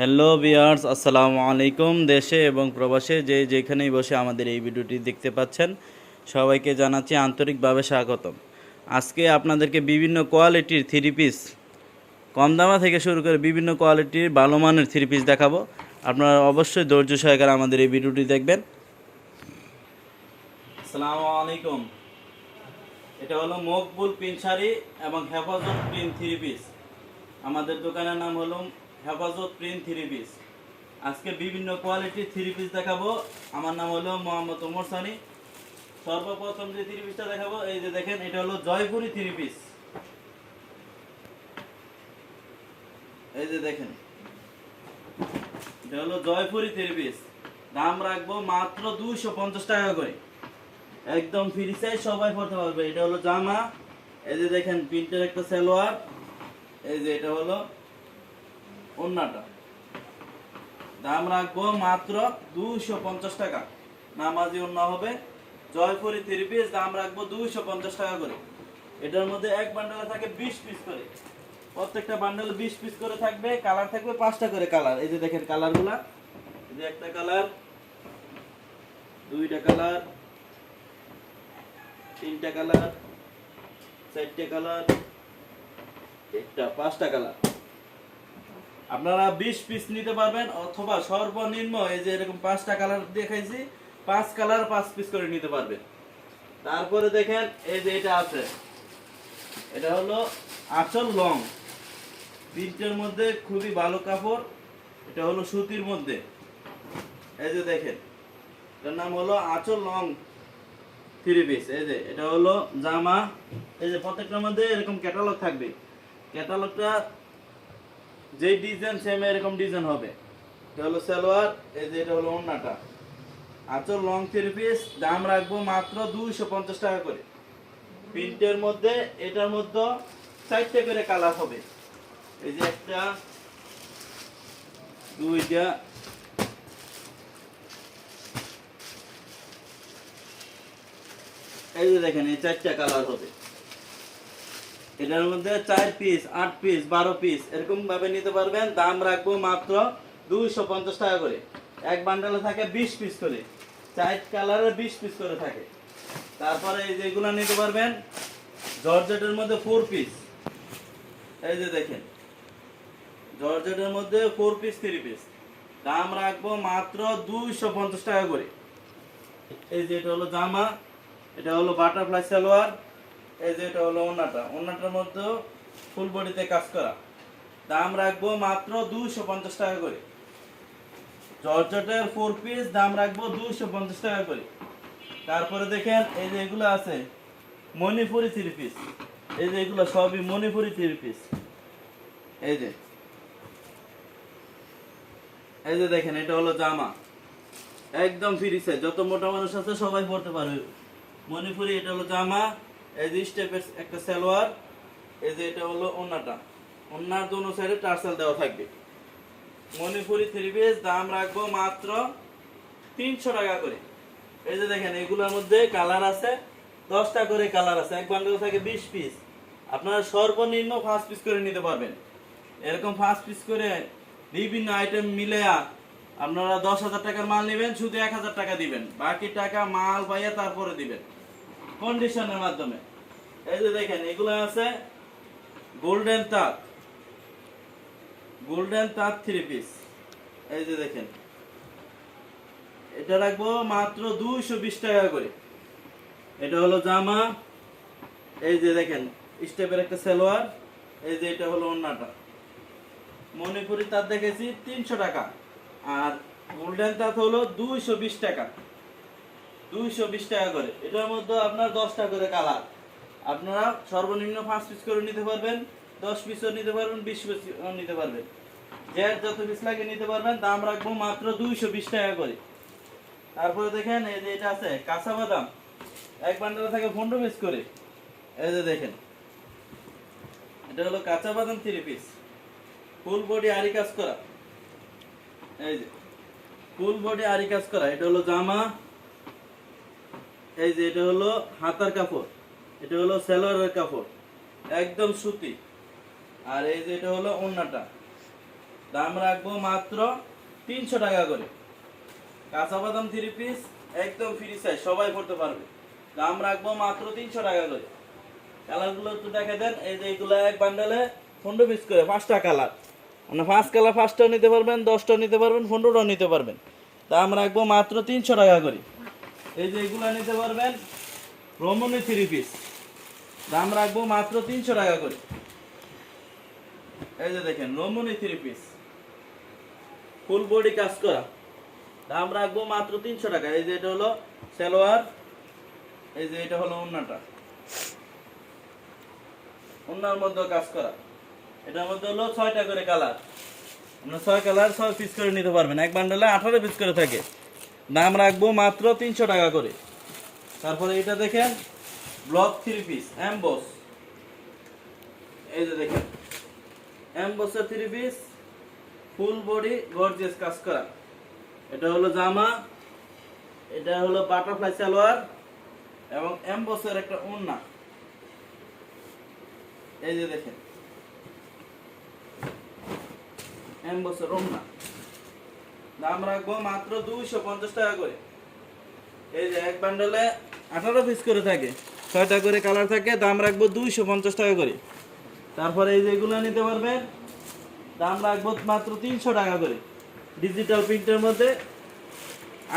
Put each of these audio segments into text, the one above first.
Hello বিয়ার্স আসসালামু আলাইকুম। দেশে এবং প্রবাসে যে যেখানেই বসে আমাদের এই ভিডিওটি দেখতে পাচ্ছেন, সবাইকে জানাচ্ছি আন্তরিকভাবে স্বাগতম। আজকে আপনাদেরকে বিভিন্ন কোয়ালিটির থ্রি পিস কম দামা থেকে শুরু করে বিভিন্ন কোয়ালিটির ভালো মানের থ্রি পিস দেখাবো। আপনারা অবশ্যই ধৈর্য সহকারে আমাদের এই ভিডিওটি দেখবেন। আসসালামু আলাইকুম। এটা হলো মকবুল পিন শাড়ি এবং হেফাজত প্রিন্ট থ্রি পিস আমাদের দোকানের নাম হলো হেফাজত প্রিন্ট থ্রি পিস। আজকে বিভিন্ন কোয়ালিটির থ্রি পিস দেখাবো। আমার নাম হলো মোহাম্মদ ওমর সানি। সর্বপ্রথম যে থ্রি পিসটা দেখাবো, এই যে দেখেন, এটা হলো জয়পুরি থ্রি পিস। এই যে দেখেন, এটা হলো জয়পুরি থ্রি পিস। দাম রাখব মাত্র দুইশো পঞ্চাশ টাকা করে। একদম ফ্রি সাইজ সবাই পড়তে পারবে। এটা হলো জামা। এই যে দেখেন, প্রিন্টের একটা সালোয়ার। এই যে এটা হলো ওন্নাটা দাম রাখব মাত্র দুইশো পঞ্চাশ টাকা। নামাজি ওন্না হবে। জয়পুরি থ্রি পিস দাম রাখব দুইশো পঞ্চাশ টাকা করে। এটার মধ্যে এক বান্ডেলে থাকে বিশ পিস করে। প্রত্যেকটা বান্ডেলে বিশ পিস করে থাকবে কালার থাকবে পাঁচটা করে কালার এই যে দেখেন কালারগুলা এই যে একটা কালার দুইটা কালার তিনটা কালার চারটে কালার একটা পাঁচটা কালার আপনারা বিশ পিস নিতে পারবেন, অথবা সর্বনিম্ন এই যে এরকম পাঁচটা কালার দেখাইছি, পাঁচ কালার পাঁচ পিস করে নিতে পারবেন। তারপরে দেখেন, এই যে এটা আছে। এটা হলো আঁচল লং। প্রিন্টের মধ্যে খুবই ভালো কাপড়, এটা হলো সুতির মধ্যে। এই যে দেখেন, এটার নাম হলো আঁচল লং থ্রি পিস এই যে, এটা হলো জামা। এই যে প্রত্যেকটার মধ্যে এরকম ক্যাটালগ থাকবে। ক্যাটালগটা যেই ডিজাইন সেম এরকম ডিজাইন হবে। এটা হলো সালোয়ার, এই যে এটা হলো ওন্নাটা। আচল লং থ্রি পিস দাম রাখব মাত্র দুইশো পঞ্চাশ টাকা করে। প্রিন্টের মধ্যে, এটার মধ্যে চারটে করে কালার হবে। এই যে একটা, দুইটা, এই যে দেখেন, এই চারটা কালার হবে। এটার মধ্যে চার পিস আট পিস বারো পিস এরকম ভাবে নিতে পারবেন। দাম রাখব মাত্র দুইশো পঞ্চাশ টাকা করে। এক বান্ডালে থাকে বিশ পিস করে। চার কালারের বিশ পিস করে থাকে। তারপরে এই যেগুলো নিতে পারবেন জর্জেটের মধ্যে ফোর পিস এই যে দেখেন জর্জেটের মধ্যে ফোর পিস থ্রি পিস দাম রাখব মাত্র দুইশো পঞ্চাশ টাকা করে। এই যে এটা হলো জামা, এটা হলো বাটারফ্লাই সালোয়ার। এই যে এটা হলো ওনাটা ওনাটার মধ্যে ফুল বডিতে কাজ করা। দাম রাখব মাত্র দুইশো পঞ্চাশ টাকা করে। জর্জটের ফোর পিস দাম রাখব দুইশো পঞ্চাশ টাকা করে। তারপরে দেখেন, এই যে এগুলো আছে, মণিপুরি থ্রি পিস এই যে এগুলো সবই মণিপুরি থ্রি পিস এই যে। এই যে দেখেন, এটা হলো জামা। একদম ফ্রি যত মোটা মানুষ আছে, সবাই পড়তে পারবে। মণিপুরি, এটা হলো জামা। এই যে স্টেপের একটা সালোয়ার, এই যে এটা হলো ওন্নাটা। ওন্নার দোনো সাইডে টার্সেল দেওয়া থাকবে। মণিপুরি থ্রি পিস দাম রাখব মাত্র তিনশো টাকা করে। এই যে দেখেন, এগুলোর মধ্যে কালার আছে, দশটা করে কালার আছে। এক বান্ডেল থাকে বিশ পিস আপনারা সর্বনিম্ন পাঁচ পিস করে নিতে পারবেন। এরকম পাঁচ পিস করে বিভিন্ন আইটেম মিলে আপনারা দশ হাজার টাকার মাল নেবেন, শুধু এক হাজার টাকা দিবেন। বাকি টাকা মাল পাইয়া তারপরে দিবেন। কন্ডিশনের মাধ্যমে। এই যে দেখেন, এগুলো আছে গোল্ডেন তাঁত গোল্ডেন তাঁত থ্রি পিস এই যে দেখেন, এটা রাখব মাত্র দুইশো বিশ টাকা করে। এটা হলো জামা, এই যে দেখেন স্টেপের একটা সালোয়ার, এই যে এটা হলো ওন্নাটা মণিপুরি তাঁত দেখেছি তিনশো টাকা, আর গোল্ডেন তাঁত হলো দুইশো বিশ টাকা। দুইশো বিশ টাকা করে। এটার মধ্যে আপনার দশটা করে কালার। আপনারা সর্বনিম্ন পাঁচ পিস করে নিতে পারবেন, দশ পিসও নিতে পারবেন, বিশ পিস নিতে পারবেন। যে যত পিস লাগে নিতে পারবেন, দাম রাখব মাত্র দুইশো বিশ টাকা করে। তারপরে দেখেন, এই যে এটা আছে, কাঁচা বাদাম। এক বান্ডালে থাকে পনেরো পিস করে। এই যে দেখেন, এটা হলো কাঁচা বাদাম থ্রি পিস ফুল বডি আরি কাজ করা। এই যে ফুল বডি আরি কাজ করা। এটা হলো জামা এই যে এটা হলো হাতার কাপড়, এটা হলো সেলোয়ারের কাপড়, একদম সুতি। আর এই যে এটা হলো ওন্নাটা, দাম রাখব মাত্র তিনশো টাকা করে। কাঁচা বাদাম থ্রি পিস একদম ফ্রি সাইজ সবাই পড়তে পারবে। দাম রাখব মাত্র তিনশো টাকা করে। কালারগুলো একটু দেখে দেন, এই যে এইগুলো এক বান্ডেলে পনেরো পিস করে, পাঁচটা কালার। মানে পাঁচ কালার, পাঁচটাও নিতে পারবেন, দশটাও নিতে পারবেন, পনেরোটাও নিতে পারবেন। দাম রাখব মাত্র তিনশো টাকা করে। এই যে এগুলো নিতে পারবেন রমণী থ্রি পিস দাম রাখব মাত্র তিনশো টাকা করে। এই যে দেখেন, রমণী থ্রি পিস ফুল বডি কাজ করা। দাম রাখব মাত্র তিনশো টাকা। এই যে এটা হলো সালোয়ার, এই যে এটা হলো ওন্নাটা। ওন্নার মধ্যে কাজ করা। এটার মধ্যে হলো ছয়টা করে কালার। আপনার ছয় কালার, ছয় পিস করে নিতে পারবেন। এক বান্ডেলে আঠারো পিস করে থাকে। দাম রাখব মাত্র তিনশো টাকা করে। তারপরে এটা দেখেন ব্লক থ্রি পিস অ্যাম্বস এই যে দেখেন অ্যাম্বসের three piece full body gorgeous কাজ করা। এটা হলো জামা, এটা হলো বাটারফ্লাই সালোয়ার এবং এমবসের একটা ওন্না এই যে দেখেন এমবসের ওন্না দাম রাখব মাত্র দুইশো পঞ্চাশ টাকা করে। এই যে এক বান্ডলে আঠারো পিস করে থাকে, ছয়টা করে কালার থাকে, দাম রাখব দুইশো পঞ্চাশ টাকা করে। তারপরে এই যে এগুলো নিতে পারবেন, দাম রাখব মাত্র তিনশো টাকা করে। ডিজিটাল প্রিন্টের মধ্যে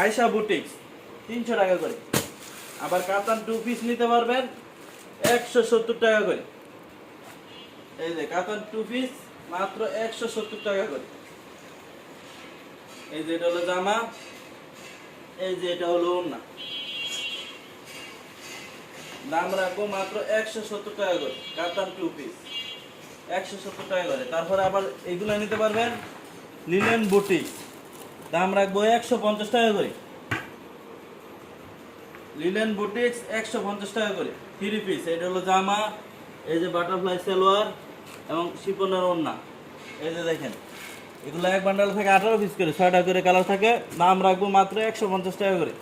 আয়সা বুটিক্স তিনশো টাকা করে। আবার কাতান টু পিস নিতে পারবেন, একশো সত্তর টাকা করে। এই যে কাতান টু পিস মাত্র একশো সত্তর টাকা করে। এই যে এটা হলো জামা, এই যে এটা হলো ওড়না। দাম রাখব মাত্র একশো সত্তর টাকা করে, কাতান টু পিস একশো সত্তর টাকা করে। তারপরে আবার এগুলো নিতে পারবেন লিলেন বুটিক দাম রাখব একশো পঞ্চাশ টাকা করে। লিলেন বুটিক্স একশো পঞ্চাশ টাকা করে। থ্রি পিস এটা হলো জামা, এই যে বাটারফ্লাই সালোয়ার এবং শিপনের ওড়না। এই যে দেখেন। এগুলো এক বান্ডাল থেকে আঠারো পিস করে, ছয়টা করে কালার থাকে, দাম রাখব মাত্র একশো পঞ্চাশ টাকা করে।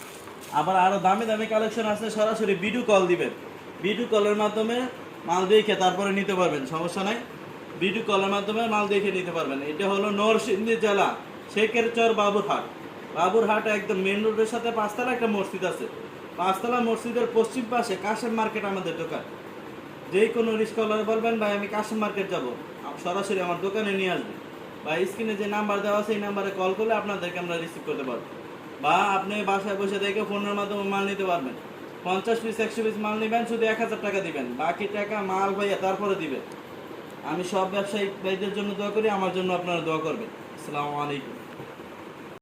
আবার আরও দামি দামি কালেকশন আছে, সরাসরি ভিডিও কল দিবেন। ভিডিও কলের মাধ্যমে মাল দেখে তারপরে নিতে পারবেন, সমস্যা নাই। ভিডিও কলের মাধ্যমে মাল দেখে নিতে পারবেন। এটা হলো নরসিংদী জেলা শেখের চর বাবুরহাট। বাবুরহাট একদম মেন রোডের সাথে পাঁচতলা একটা মসজিদ আছে। পাঁচতলা মসজিদের পশ্চিম পাশে কাশেম মার্কেট আমাদের দোকান। যে কোনো রিস্কলার বলবেন, ভাই, আমি কাশেম মার্কেট যাব। সরাসরি আমার দোকানে নিয়ে আসবেন বা স্ক্রিনে যে নাম্বার দেওয়া আছে, এই নাম্বারে কল করলে আপনাদেরকে আমরা রিসিভ করতে পারব। বা আপনি বাসায় বসে দেখে ফোনের মাধ্যমে মাল নিতে পারবেন। পঞ্চাশ পিস একশো পিস মাল নেবেন, শুধু এক হাজার টাকা দিবেন। বাকি টাকা মাল ভাইয়া তারপরে দিবেন আমি সব ব্যবসায়ী ভাইদের জন্য দোয়া করি, আমার জন্য আপনারা দোয়া করবেন। আসসালামু আলাইকুম।